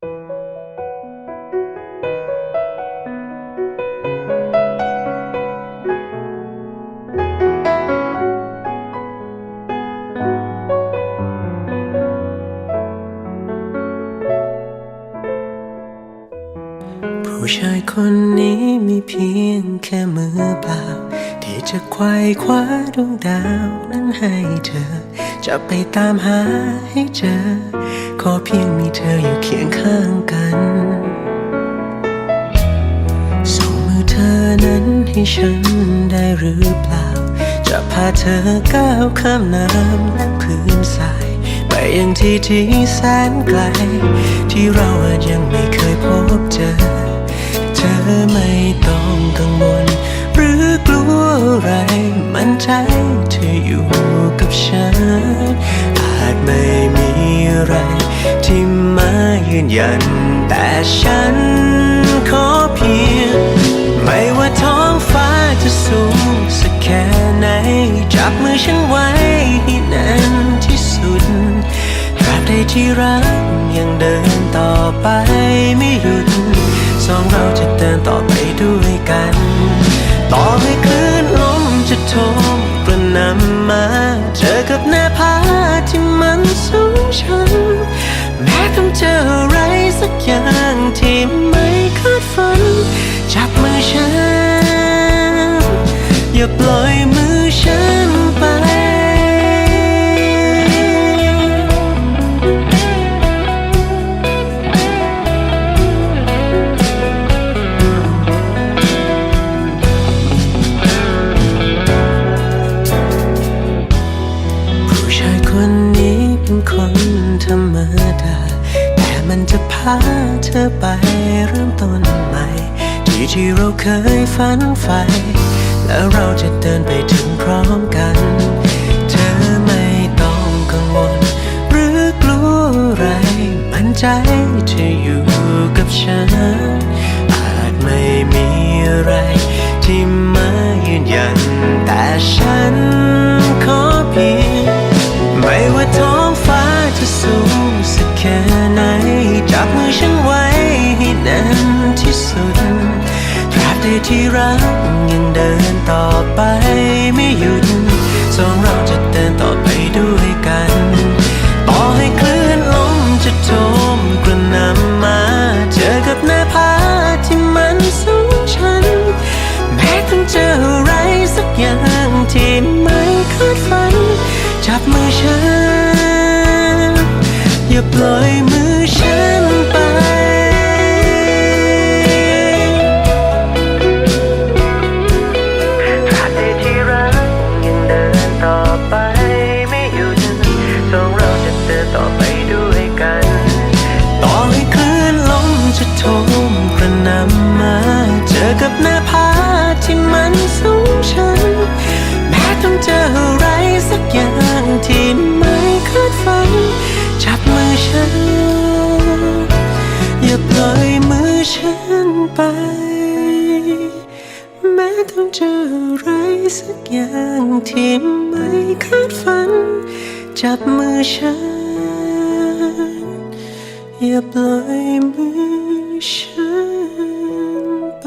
ผู้ชายคนนี้มีเพียงแค่มือเปล่า ที่จะไขว่คว้าดวงดาวนั้นให้เธอ จะไปตามหาให้เจอ ขอเพียงมีเธออยู่เคียงข้างกันส่งมือเธอนั้นให้ฉันได้หรือเปล่า จะพาเธอก้าวข้ามน้ำและพื้นทราย ไปยังที่ที่แสนไกล ที่เราอาจยังไม่เคยพบเจอ เธอไม่ต้องกังวลหรือกลัวอะไร มันใจเธออยู่กับฉัน ยืนยัน แต่ฉันขอเพียง ไม่ว่าท้องฟ้าจะสูงสักแค่ไหน จับมือฉันไว้ให้แน่นที่สุดตราบใดที่รักยังเดินต่อไปไม่หยุด สองเราจะเดินต่อ พาเธอไปเริ่มต้นใหม่ ที่ที่เราเคยฝันใฝ่แล้วเราจะเดินไปถึงพร้อมกัน เธอไม่ต้องกังวล หรือกลัวอะไรมั่นใจเธออยู่กับฉัน อาจไม่มีอะไร ที่มายืนยัน แต่ฉันขอเพียงไม่ว่าท้องฟ้าจะสูง ที่รักยังเดินต่อไปไม่หยุดสองเราจะเดินต่อไปด้วยกัน ต่อให้คลื่นลมจะโทมกระหนำมา เจอกับหน้าผาที่มันสูงชัน แม้ต้องเจออะไรสักอย่างที่ไม่คาดฝัน จับมือฉันอย่าปล่อยมือ เราจะเดินต่อไปด้วยกัน ต่อให้คลื่นลมจะโทมกระหนำมา เจอกับหน้าผาที่มันสูงชัน แม้ต้องเจออะไรสักอย่างที่ไม่คาดฝัน จับมือฉัน อย่าปล่อยมือฉันไป แม้ต้องเจออะไรสักอย่างที่ไม่คาดฝัน จับมือฉัน อย่าปล่อยมือฉันไป